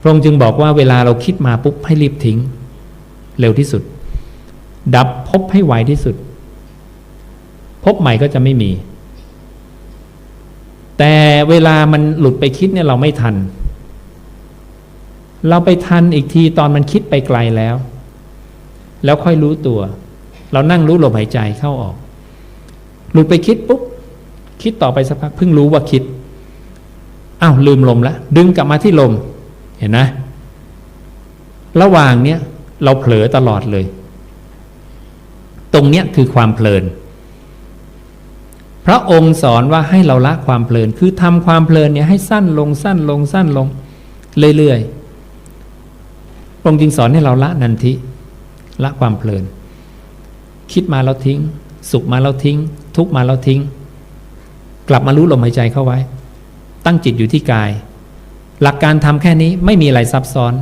พระองค์จึงบอกว่าเวลาเราคิดมาปุ๊บให้รีบทิ้ง เร็วที่สุด ดับพบให้ไวที่สุด พบใหม่ก็จะไม่มี แต่เวลามันหลุดไปคิดเนี่ยเราไม่ทัน เราไปทันอีกทีตอนมันคิดไปไกลแล้ว แล้วค่อยรู้ตัว เรานั่งรู้ลมหายใจเข้าออก หลุดไปคิดปุ๊บคิดต่อไปสักพักเพิ่งรู้ว่าคิดอ้าวลืมลมแล้วดึงกลับมาที่ลม เห็นนะระหว่างเนี้ยเราเผลอตลอดเลย ตรงเนี้ยคือความเพลิน พระองค์สอนว่าให้เราละความเพลิน คือทำความเพลินเนี่ยให้สั้นลงสั้นลงสั้นลง เรื่อยๆพระองค์จึงสอนให้เราละนันทิละความเพลิน คิดมาแล้วทิ้ง สุขมาแล้วทิ้ง ทุกมาแล้วทิ้ง กลับมารู้ลมหายใจเข้าไว้ ตั้งจิตอยู่ที่กาย หลักการทำแค่นี้ไม่มีอะไรซับซ้อน